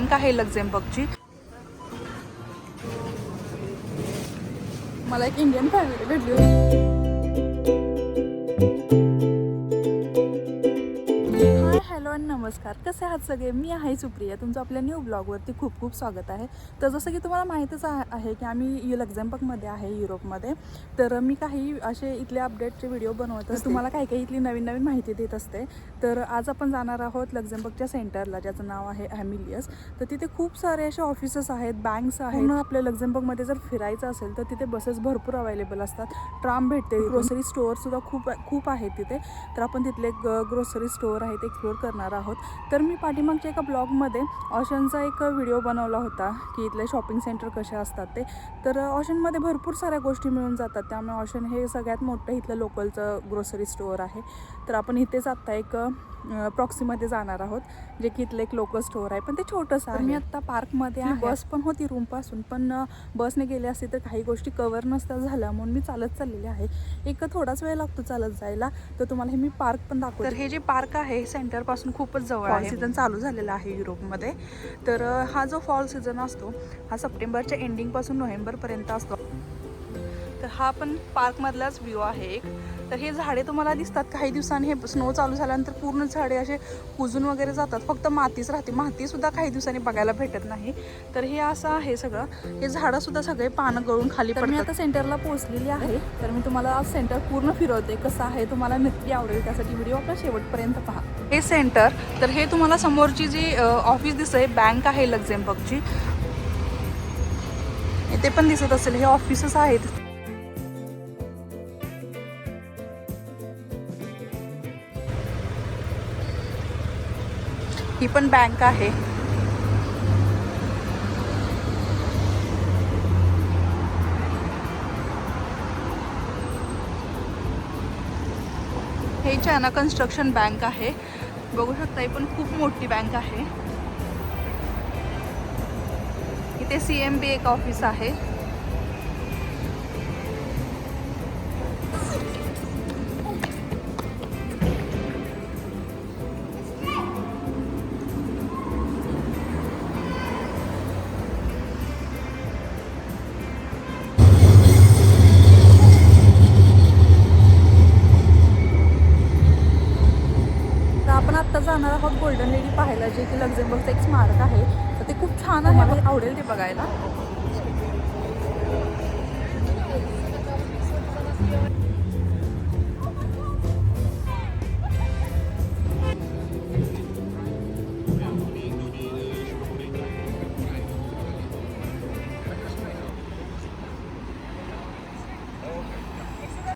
Bank आहे लक्झेंबर्गची मला एक इंडियन फॅमिली भेटली हाय हॅलो आणि नमस्कार. कसे आहात सगळे? मी आहे सुप्रिया. तुमचं आपल्या न्यू ब्लॉगवरती खूप खूप स्वागत आहे. तर जसं की तुम्हाला माहीतच आहे की आम्ही लक्झेंबर्गमध्ये आहे युरोपमध्ये. तर मी काही असे इथले अपडेटचे व्हिडिओ बनवत असते. तुम्हाला काही काही इथली नवीन नवीन माहिती देत असते. तर आज आपण जाणार आहोत लक्झेंबर्गच्या सेंटरला ज्याचं नाव आहे ॲमिलियस तर तिथे खूप सारे असे ऑफिसेस आहेत बँक्स आहेत. पूर्ण आपल्या लक्झेंबर्गमध्ये जर फिरायचं असेल तर तिथे बसेस भरपूर अवेलेबल असतात. ट्राम भेटते ग्रोसरी स्टोअर सुद्धा खूप खूप आहेत तिथे. तर आपण तिथले ग्रोसरी स्टोअर आहे ते एक्सप्लोअर करणार आहोत. तर मी पाठीमागच्या एका ब्लॉगमध्ये ऑशनचा एक व्हिडिओ बनवला होता की इथले शॉपिंग सेंटर कसे असतात ते. तर ऑशनमध्ये भरपूर साऱ्या गोष्टी मिळून जातात. त्यामुळे ऑशन हे सगळ्यात मोठं इथलं लोकलचं ग्रोसरी स्टोअर आहे. तर आपण इथेच आत्ता एक प्रॉक्सीमध्ये जाणार आहोत जे की इथलं एक लोकल स्टोअर आहे. पण ते छोटंसं आहे. मी आत्ता पार्कमध्ये आहे. बस पण होती रूमपासून पण बसने गेले असते तर काही गोष्टी कवर नसतात झाल्या म्हणून मी चालत चाललेली आहे. एक थोडाच वेळ लागतो चालत जायला तर तुम्हाला हे मी पार्क पण दाखवते. तर हे जे पार्क आहे सेंटरपासून खूपच जवळ आहे. सीझन चालू झालेला आहे युरोपमध्ये तर हा जो फॉल सीझन असतो हा सप्टेंबरच्या एंडिंगपासून नोव्हेंबरपर्यंत असतो. हा पण पार्कमधलाच व्ह्यू आहे एक. तर हे झाडे तुम्हाला दिसतात काही दिवसांनी. हे स्नो चालू झाल्यानंतर पूर्ण झाडे असे कुजून वगैरे जातात. फक्त मातीच राहते. मातीसुद्धा काही दिवसांनी बघायला भेटत नाही. तर हे असं आहे सगळं. हे झाडंसुद्धा सगळे पानं गळून खाली तर मी आता सेंटरला पोहोचलेली आहे. तर मी तुम्हाला आज सेंटर पूर्ण फिरवते. कसं आहे तुम्हाला नक्की आवडेल त्यासाठी व्हिडिओ आपला शेवटपर्यंत पहा. हे सेंटर तर हे तुम्हाला समोरची जी ऑफिस दिसते बँक आहे लक्झेंबर्गची इथे पण दिसत असेल. हे ऑफिसच आहेत. ही पण बँक आहे. हे चायना कन्स्ट्रक्शन बँक आहे. बघू शकता ही पण खूप मोठी बँक आहे. इथे सी एम बी एक ऑफिस आहे. पाहायला जे की लक्झेंबर्गचं एक स्मारक आहे. तर ते खूप छान आहे. मला आवडेल ते बघायला.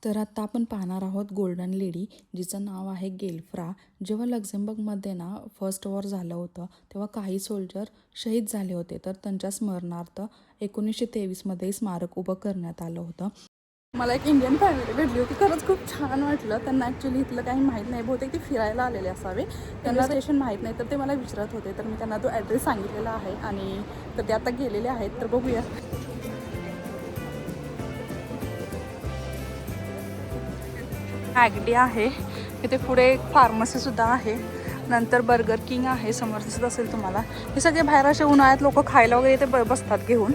तर आता आपण पाहणार आहोत गोल्डन लेडी जिचं नाव आहे गेल्फ्रा जेव्हा लक्झेंबर्गमध्ये ना फर्स्ट वॉर झालं होतं तेव्हा काही सोल्जर शहीद झाले होते. तर त्यांच्या स्मरणार्थ एकोणीसशे तेवीसमध्ये स्मारक उभं करण्यात आलं होतं. मला एक इंडियन फॅमिली भेटली होती. खरंच खूप छान वाटलं. त्यांना ॲक्च्युली इथलं काही माहीत नाही. बहुतेक ते फिरायला आलेले असावे. त्यांना स्टेशन माहीत नाही. तर ते मला विचारत होते. तर मी त्यांना तो ॲड्रेस सांगितलेला आहे. आणि तर ते आता गेलेले आहेत. तर बघूया. ॲगडी आहे. इथे पुढे एक फार्मसीसुद्धा आहे. नंतर बर्गर किंग आहे समोर दिसत असेल तुम्हाला. हे सगळे बाहेर असे उन्हाळ्यात लोक खायला वगैरे इथे ब- बसतात घेऊन.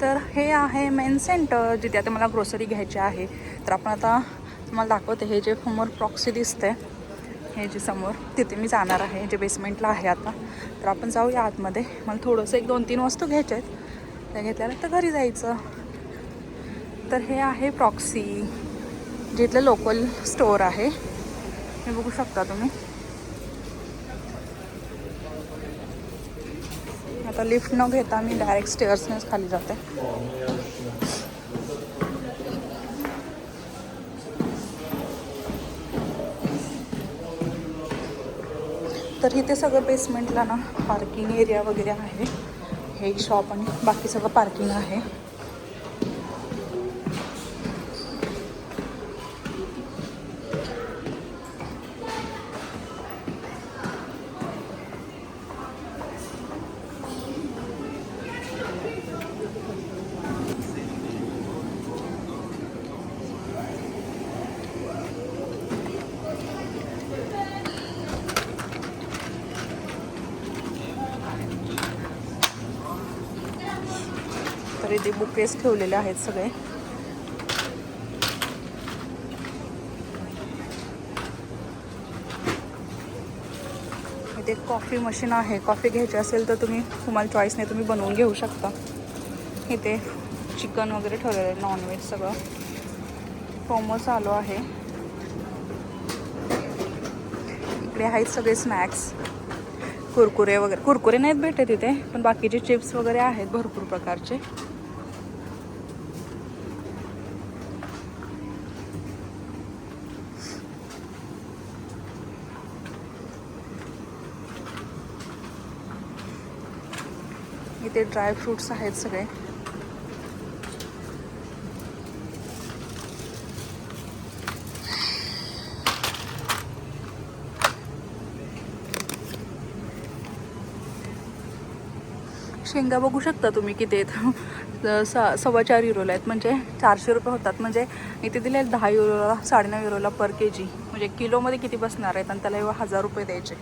तर हे आहे मेन सेंटर जिथे आता मला ग्रोसरी घ्यायची आहे. तर आपण आता तुम्हाला दाखवते हे जे समोर प्रॉक्सी दिसते हे जे समोर तिथे मी जाणार आहे जे बेसमेंटला आहे आता. तर आपण जाऊया आतमध्ये. मला थोडंसं एक दोन तीन वस्तू घ्यायच्या आहेत. त्या घेतल्यानंतर घरी जायचं. तर हे आहे प्रॉक्सी जे इथलं लोकल स्टोअर आहे. हे बघू शकता तुम्ही. आता लिफ्ट न घेता मी डायरेक्ट स्टेअर्सनेच खाली जाते. तर इथे सगळं बेसमेंटला ना पार्किंग एरिया वगैरे आहे. हे शॉप आणि बाकी सगळं पार्किंग आहे. इथे बुकेस ठेवलेले आहेत सगळे. इथे कॉफी मशीन आहे. कॉफी घ्यायची असेल तर तुम्ही तुम्हाला चॉईसने तुम्ही बनवून घेऊ शकता. इथे चिकन वगैरे ठेवलेलं आहे नॉनव्हेज सगळं. प्रोमो चालू आहे. इकडे आहेत सगळे स्नॅक्स कुरकुरे वगैरे कुरकुरे नाहीत भेटत इथे पण बाकीचे चिप्स वगैरे आहेत भरपूर प्रकारचे. इथे ड्रायफ्रूट्स आहेत सगळे. शेंगा बघू शकता तुम्ही किती आहेत. स- सव्वा चार युरोला आहेत. म्हणजे चारशे रुपये होतात. म्हणजे इथे दिले दहा युरोला साडेनऊ युरोला पर के जी म्हणजे किलोमध्ये किती बसणार आहेत? आणि त्याला हजार रुपये द्यायचे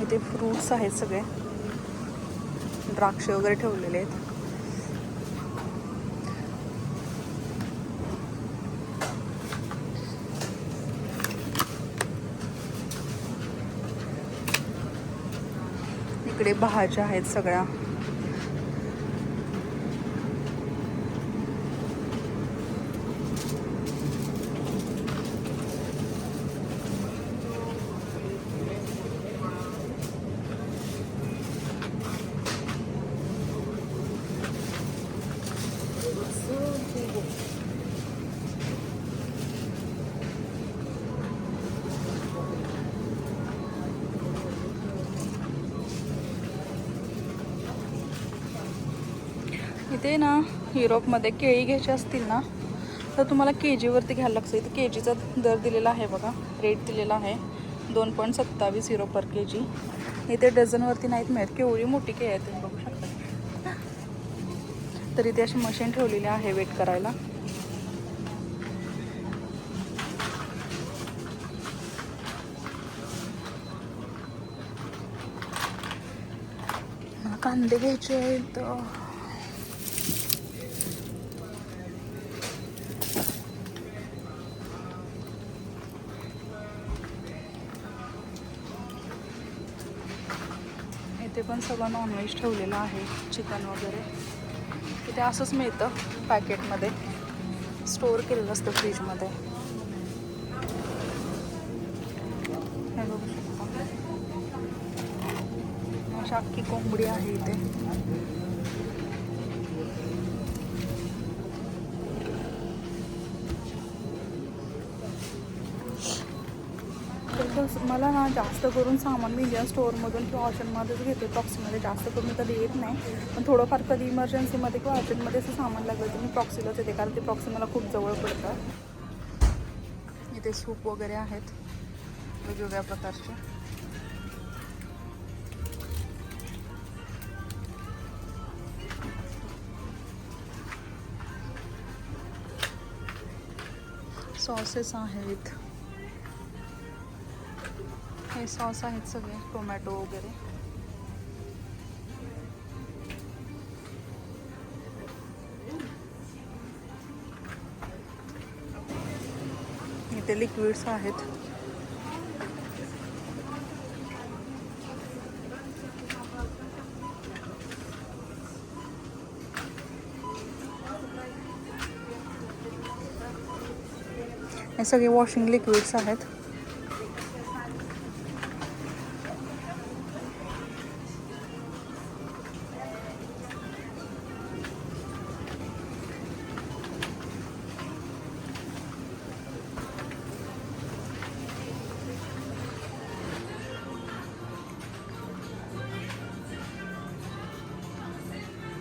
इथे फ्रूट्स आहेत सगळे. द्राक्ष वगैरे ठेवलेले आहेत. इकडे भाज्या आहेत सगळ्या. इथे ना युरोपमध्ये केळी घ्यायची असतील ना तर तुम्हाला के जीवरती घ्यायला लागतं. इथे के जीचा दर दिलेला आहे बघा. रेट दिलेला आहे. दोन पॉईंट सत्तावीस युरो पर के जी इथे डझनवरती नाहीत मिळत. केवढी मोठी केळी आहे तुम्ही बघू शकता. तर इथे अशी मशीन ठेवलेली आहे वेट करायला. कांदे घ्यायचे आहेत. इथे पण सगळं नॉनव्हेज ठेवलेलं आहे चिकन वगैरे. इथे असंच मिळतं पॅकेटमध्ये स्टोअर केलेलं असतं फ्रीजमध्ये हे बघू शकता. अख्खी कोंबडी आहे इथे. तर बस मला ना जास्त करून सामान मी इंडियन स्टोअरमधून किंवा ऑप्शनमध्येच घेते. प्रॉक्सीमध्ये जास्त करून कधी येत नाही. पण थोडंफार कधी इमर्जन्सीमध्ये किंवा अर्जंटमध्ये असं सामान लागलं तर मी प्रॉक्सीलाच येते. कारण ते प्रॉक्सी मला खूप जवळ पडतं. इथे सूप वगैरे आहेत. वेगवेगळ्या प्रकारचे. सॉसेस आहेत. हे सॉस आहेत सगळे टोमॅटो वगैरे. इथे लिक्विड्स आहेत. हे सगळे वॉशिंग लिक्विड्स आहेत.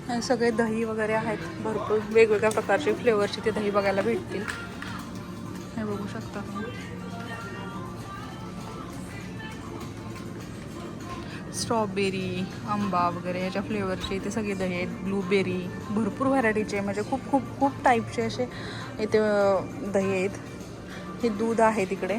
हे सगळे दही वगैरे आहेत भरपूर. वेगवेगळ्या प्रकारचे फ्लेवरचे ते दही बघायला भेटतील. हे बघू शकता तुम्ही. स्ट्रॉबेरी आंबा वगैरे याच्या फ्लेवरचे इथे सगळे दही आहेत. ब्लूबेरी भरपूर व्हरायटीचे म्हणजे खूप खूप खूप टाईपचे असे इथे दही आहेत. हे दूध आहे तिकडे.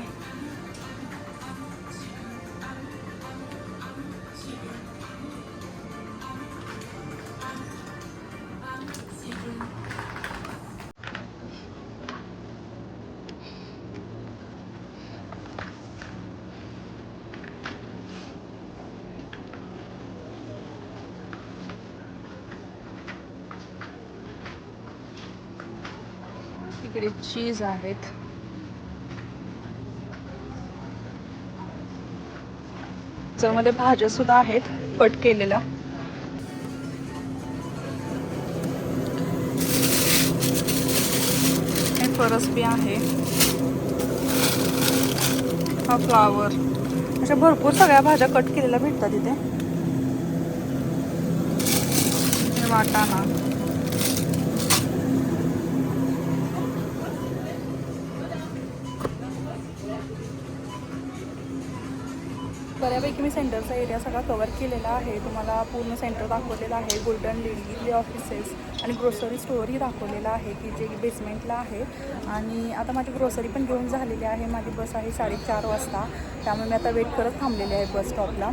इकडे चीज आहेत. मध्ये भाज्या सुद्धा आहेत कट केलेल्या हे फरसबी आहे. हा फ्लावर अशा भरपूर सगळ्या भाज्या कट केलेल्या भेटतात इथे. वाटाणा. बऱ्यापैकी मी सेंटरचा एरिया सगळा कवर केलेला आहे. तुम्हाला पूर्ण सेंटर दाखवलेलं आहे. गोल्डन लेडी ऑफिसेस आणि ग्रोसरी स्टोअरही दाखवलेला आहे की जे बेसमेंटला आहे. आणि आता माझी ग्रोसरी पण घेऊन झालेली आहे. माझी बस आहे साडेचार वाजता. त्यामुळे मी आता वेट करत थांबलेली आहे बस स्टॉपला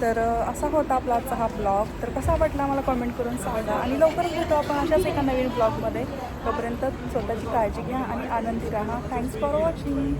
तर असा होता आपला आजचा हा ब्लॉग तर कसा वाटला मला कमेंट करून सांगा. आणि लवकरच भेटू आपण अशाच एका नवीन ब्लॉगमध्ये तोपर्यंत स्वतःची काळजी घ्या आणि आनंदी राहा. Thanks for watching